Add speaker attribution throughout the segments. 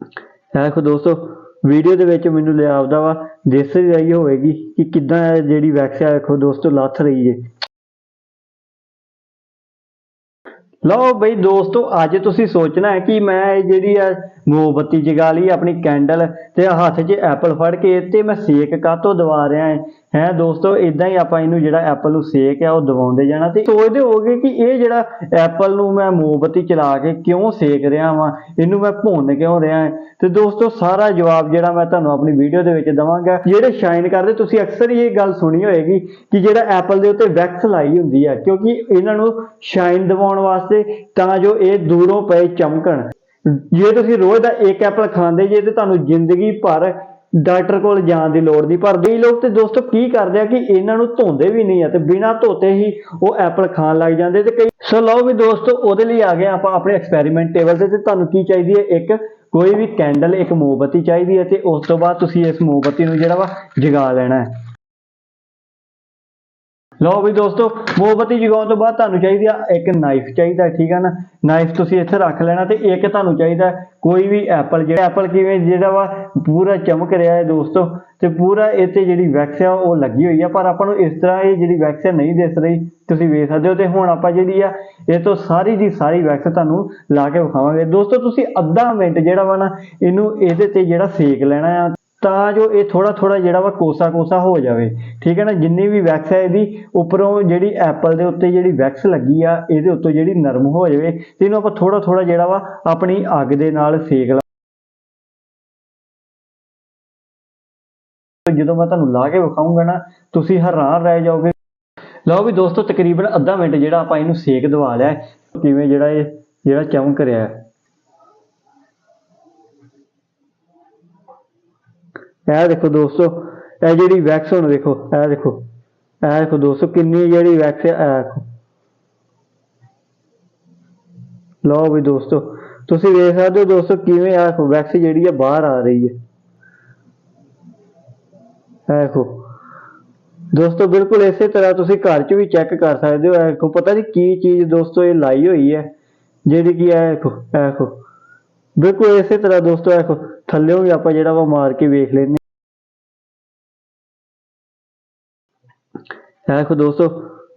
Speaker 1: ਦੇਖੋ ਦੋਸਤੋ ਵੀਡੀਓ ਦੇ ਵਿੱਚ ਮੈਨੂੰ ਲਿਆ ਆਪਦਾ ਵਾ, ਦਿਸ ਰਹੀ ਹੋਵੇਗੀ ਕਿ ਕਿੱਦਾਂ ਜਿਹੜੀ ਵੈਕਸ ਆ, ਦੇਖੋ ਦੋਸਤੋ, ਲੱਥ ਰਹੀ ਏ ਲਓ ਬਈ ਦੋਸਤੋ, ਅੱਜ ਤੁਸੀਂ ਸੋਚਣਾ ਹੈ ਕਿ ਮੈਂ ਇਹ ਜਿਹੜੀ ਆ ਮੋਮਬੱਤੀ ਜਗਾ ਲਈ ਆਪਣੀ ਕੈਂਡਲ ਤੇ ਹੱਥ 'ਚ ਐਪਲ ਫੜ ਕੇ ਤੇ ਮੈਂ ਸੇਕ ਕਾਤੋਂ ਦਵਾ ਰਿਹਾ ਹੈ? ਹੈ ਦੋਸਤੋ ਇਦਾਂ ਹੀ ਆਪਾਂ ਇਹਨੂੰ ਜਿਹੜਾ ਐਪਲ ਨੂੰ ਸੇਕ ਆ, ਉਹ ਦਵਾਉਂਦੇ ਜਾਣਾ ਤੇ ਸੋਚਦੇ ਹੋਗੇ ਕਿ ਇਹ ਜਿਹੜਾ ਐਪਲ ਨੂੰ ਮੈਂ ਮੋਮਬੱਤੀ ਚਲਾ ਕੇ ਕਿਉਂ ਸੇਕ ਰਿਹਾ ਵਾਂ, ਇਹਨੂੰ ਮੈਂ ਭੁੰਨ ਕਿਉਂ ਰਿਹਾ ਹਾਂ ਤੇ ਦੋਸਤੋ, ਸਾਰਾ ਜਵਾਬ ਜਿਹੜਾ ਮੈਂ ਤੁਹਾਨੂੰ ਆਪਣੀ ਵੀਡੀਓ ਦੇ ਵਿੱਚ ਦਵਾਂਗਾ, ਜਿਹੜੇ ਸ਼ਾਈਨ ਕਰਦੇ, ਤੁਸੀਂ ਅਕਸਰ ਹੀ ਇਹ ਗੱਲ ਸੁਣੀ ਹੋਏਗੀ ਕਿ ਜਿਹੜਾ ਐਪਲ ਦੇ ਉੱਤੇ ਵੈਕਸ ਲਾਈ ਹੁੰਦੀ ਹੈ ਕਿਉਂਕਿ ਇਹਨਾਂ ਨੂੰ ਸ਼ਾਈਨ ਦਿਵਾਉਣ ਵਾਸਤੇ ਤਾਂ ਜੋ ਇਹ ਦੂਰੋਂ ਪਏ ਚਮਕਣ। ਜੇ ਤੁਸੀਂ ਰੋਜ਼ ਦਾ ਇੱਕ ਐਪਲ ਖਾਂਦੇ ਜੇ, ਤੇ ਤੁਹਾਨੂੰ ਜ਼ਿੰਦਗੀ ਭਰ ਡਾਕਟਰ ਕੋਲ ਜਾਣ ਦੀ ਲੋੜ ਨਹੀਂ। ਪਰ ਕਈ ਲੋਕ ਤੇ ਦੋਸਤੋ ਕੀ ਕਰਦੇ ਆ ਕਿ ਇਹਨਾਂ ਨੂੰ ਧੋਂਦੇ ਵੀ ਨਹੀਂ ਆ ਤੇ ਬਿਨਾਂ ਧੋਤੇ ਹੀ ਉਹ ਐਪਲ ਖਾਣ ਲੱਗ ਜਾਂਦੇ ਤੇ ਕਈ ਸੋ ਲਓ ਵੀ ਦੋਸਤੋ, ਉਹਦੇ ਲਈ ਆ ਗਏ ਆਪਾਂ ਆਪਣੇ ਐਕਸਪੈਰੀਮੈਂਟ ਟੇਬਲ ਤੇ ਤੇ ਤੁਹਾਨੂੰ ਕੀ ਚਾਹੀਦੀ ਹੈ? ਇੱਕ ਕੋਈ ਵੀ ਕੈਂਡਲ ਇੱਕ ਮੋਮਬੱਤੀ ਚਾਹੀਦੀ ਹੈ ਤੇ ਉਸ ਤੋਂ ਬਾਅਦ ਤੁਸੀਂ ਇਸ ਮੋਮਬੱਤੀ ਨੂੰ ਜਿਹੜਾ ਵਾ ਜਗਾ ਲੈਣਾ ਹੈ। ਲਓ ਵੀ ਦੋਸਤੋ, ਮੋਮਬੱਤੀ ਜਗਾਉਣ ਤੋਂ ਬਾਅਦ ਤੁਹਾਨੂੰ ਚਾਹੀਦੀ ਆ ਇੱਕ ਨਾਈਫ ਚਾਹੀਦਾ ਠੀਕ ਹੈ ਨਾ? ਨਾਈਫ ਤੁਸੀਂ ਇੱਥੇ ਰੱਖ ਲੈਣਾ ਤੇ ਇੱਕ ਤੁਹਾਨੂੰ ਚਾਹੀਦਾ ਕੋਈ ਵੀ ਐਪਲ ਜਿਹੜਾ ਐਪਲ ਕਿਵੇਂ ਜਿਹੜਾ ਵਾ ਪੂਰਾ ਚਮਕ ਰਿਹਾ ਹੈ ਦੋਸਤੋ ਤੇ ਪੂਰਾ ਇੱਥੇ ਜਿਹੜੀ ਵੈਕਸ ਆ ਉਹ ਲੱਗੀ ਹੋਈ ਆ, ਪਰ ਆਪਾਂ ਨੂੰ ਇਸ ਤਰ੍ਹਾਂ ਇਹ ਜਿਹੜੀ ਵੈਕਸ ਨਹੀਂ ਦਿਸ ਰਹੀ, ਤੁਸੀਂ ਵੇਖ ਸਕਦੇ ਹੋ ਤੇ ਹੁਣ ਆਪਾਂ ਜਿਹੜੀ ਆ, ਇਹ ਤੋਂ ਸਾਰੀ ਦੀ ਸਾਰੀ ਵੈਕਸ ਤੁਹਾਨੂੰ ਲਾ ਕੇ ਵਿਖਾਵਾਂਗੇ। ਦੋਸਤੋ, ਤੁਸੀਂ ਅੱਧਾ ਮਿੰਟ ਜਿਹੜਾ ਵਾ ਨਾ, ਇਹਨੂੰ ਇਹਦੇ ਤੇ ਜਿਹੜਾ ਸੇਕ ਲੈਣਾ ਆ। ਤਾਂ ਜੋ ਇਹ ਥੋੜਾ ਥੋੜਾ ਜਿਹੜਾ ਵਾ ਕੋਸਾ ਕੋਸਾ ਹੋ ਜਾਵੇ। ਠੀਕ ਹੈ ਨਾ? ਜਿੰਨੀ ਵੀ ਵੈਕਸ ਹੈ ਇਹਦੀ, ਉੱਪਰੋਂ ਜਿਹੜੀ ਐਪਲ ਦੇ ਉੱਤੇ ਜਿਹੜੀ ਵੈਕਸ ਲੱਗੀ ਆ, ਇਹਦੇ ਉੱਤੋਂ ਜਿਹੜੀ ਨਰਮ ਹੋ ਜਾਵੇ, ਤੇ ਇਹਨੂੰ ਆਪਾਂ ਥੋੜਾ ਥੋੜਾ ਜਿਹੜਾ ਵਾ ਆਪਣੀ ਅੱਗ ਦੇ ਨਾਲ ਸੇਕ ਲਾ ਜਦੋਂ ਮੈਂ ਤੁਹਾਨੂੰ ਲਾ ਕੇ ਵਿਖਾਊਂਗਾ ਨਾ, ਤੁਸੀਂ ਹੈਰਾਨ ਰਹਿ ਜਾਓਗੇ। ਲਓ ਵੀ ਦੋਸਤੋ, ਤਕਰੀਬਨ ਅੱਧਾ ਮਿੰਟ ਜਿਹੜਾ ਆਪਾਂ ਇਹਨੂੰ ਸੇਕ ਦਵਾ ਲਿਆ ਕਿਵੇਂ ਜਿਹੜਾ ਇਹ, ਜਿਹੜਾ ਚਮਕ ਰਿਹਾ ਹੈ। ਇਹ ਦੇਖੋ ਦੋਸਤੋ, ਇਹ ਜਿਹੜੀ ਵੈਕਸ ਹੁਣ ਦੇਖੋ, ਇਹ ਦੇਖੋ ਇਹ ਦੇਖੋ ਦੋਸਤੋ, ਕਿੰਨੀ ਜਿਹੜੀ ਵੈਕਸ ਹੈ ਇਹ ਦੇਖੋ। ਲਓ ਵੀ ਦੋਸਤੋ, ਤੁਸੀਂ ਵੇਖ ਸਕਦੇ ਹੋ ਦੋਸਤੋ ਕਿਵੇਂ ਆ ਵੈਕਸ ਜਿਹੜੀ ਹੈ ਬਾਹਰ ਆ ਰਹੀ ਹੈ। ਇਹ ਦੇਖੋ। ਦੋਸਤੋ, ਬਿਲਕੁਲ ਇਸੇ ਤਰ੍ਹਾਂ ਤੁਸੀਂ ਘਰ 'ਚ ਵੀ ਚੈੱਕ ਕਰ ਸਕਦੇ ਹੋ, ਇਹ ਦੇਖੋ, ਪਤਾ ਨਹੀਂ ਕੀ ਚੀਜ਼ ਦੋਸਤੋ ਇਹ ਲਾਈ ਹੋਈ ਹੈ, ਜਿਹੜੀ ਕਿ ਇਹ ਦੇਖੋ ਇਹ ਦੇਖੋ। ਬਿਲਕੁਲ ਇਸੇ ਤਰ੍ਹਾਂ ਦੋਸਤੋ, ਇਹ ਦੇਖੋ ਥੱਲੇੋਂ ਵੀ ਆਪਾਂ ਜਿਹੜਾ ਵਾ ਮਾਰ ਕੇ ਵੇਖ ਲੈਂਦੇ ਇਹ ਦੇਖੋ ਦੋਸਤੋ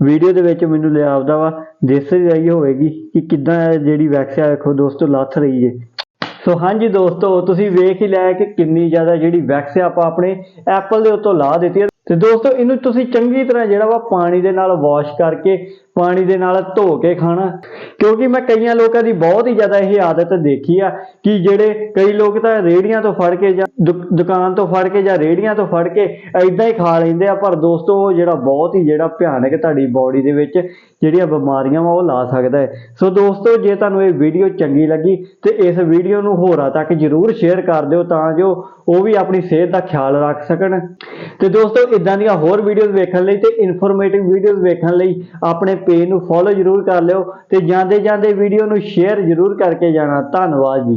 Speaker 1: ਵੀਡੀਓ ਦੇ ਵਿੱਚ ਮੈਨੂੰ ਲਿਆ ਆਪਦਾ ਵਾ, ਦਿਸ ਰਹੀ ਹੋਵੇਗੀ ਕਿ ਕਿੱਦਾਂ ਜਿਹੜੀ ਵੈਕਸ ਆ, ਦੇਖੋ ਦੋਸਤੋ, ਲੱਥ ਰਹੀ ਹੈ ਸੋ ਹਾਂਜੀ ਦੋਸਤੋ, ਤੁਸੀਂ ਵੇਖ ਹੀ ਲਿਆ ਕਿ ਕਿੰਨੀ ਜ਼ਿਆਦਾ ਜਿਹੜੀ ਵੈਕਸ ਆਪਾਂ ਆਪਣੇ ਐਪਲ ਦੇ ਉੱਤੋਂ ਲਾ ਦਿੱਤੀ ਹੈ ਤੇ ਦੋਸਤੋ, ਇਹਨੂੰ ਤੁਸੀਂ ਚੰਗੀ ਤਰ੍ਹਾਂ ਜਿਹੜਾ ਵਾ ਪਾਣੀ ਦੇ ਨਾਲ ਵਾਸ਼ ਕਰਕੇ, ਪਾਣੀ ਦੇ ਨਾਲ ਧੋ ਕੇ ਖਾਣਾ। ਕਿਉਂਕਿ ਮੈਂ ਕਈਆਂ ਲੋਕਾਂ ਦੀ ਬਹੁਤ ਹੀ ਜ਼ਿਆਦਾ ਇਹ ਆਦਤ ਦੇਖੀ ਆ ਕਿ ਜਿਹੜੇ ਕਈ ਲੋਕ ਤਾਂ ਰੇੜੀਆਂ ਤੋਂ ਫੜ ਕੇ ਜਾਂ ਦੁ- ਦੁਕਾਨ ਤੋਂ ਫੜ ਕੇ ਜਾਂ ਰੇੜੀਆਂ ਤੋਂ ਫੜ ਕੇ ਐਦਾਂ ਹੀ ਖਾ ਲੈਂਦੇ ਆ। ਪਰ ਦੋਸਤੋ, ਉਹ ਜਿਹੜਾ ਬਹੁਤ ਹੀ ਜਿਹੜਾ ਭਿਆਨਕ ਤੁਹਾਡੀ ਬਾਡੀ ਦੇ ਵਿੱਚ ਜਿਹੜੀਆਂ ਬਿਮਾਰੀਆਂ ਵਾ, ਉਹ ਲਾ ਸਕਦਾ ਹੈ। ਸੋ ਦੋਸਤੋ, ਜੇ ਤੁਹਾਨੂੰ ਇਹ ਵੀਡੀਓ ਚੰਗੀ ਲੱਗੀ ਤੇ ਇਸ ਵੀਡੀਓ ਨੂੰ ਹੋਰਾਂ ਤੱਕ ਜਰੂਰ ਸ਼ੇਅਰ ਕਰ ਦਿਓ ਤਾਂ ਜੋ ਉਹ ਵੀ ਆਪਣੀ ਸਿਹਤ ਦਾ ਖਿਆਲ ਰੱਖ ਸਕਣ। ਤੇ ਦੋਸਤੋ ਇਦਾਂ ਦੀਆਂ ਹੋਰ ਵੀਡੀਓਜ਼ ਵੇਖਣ ਲਈ ਤੇ ਇਨਫੋਰਮੇਟਿਵ ਵੀਡੀਓਜ਼ ਵੇਖਣ ਲਈ ਆਪਣੇ ਪੇਜ ਨੂੰ ਫੋਲੋ ਜਰੂਰ ਕਰ ਲਿਓ ਤੇ ਜਾਂਦੇ ਜਾਂਦੇ ਵੀਡੀਓ ਨੂੰ ਸ਼ੇਅਰ ਜਰੂਰ ਕਰਕੇ ਜਾਣਾ। ਧੰਨਵਾਦ ਜੀ।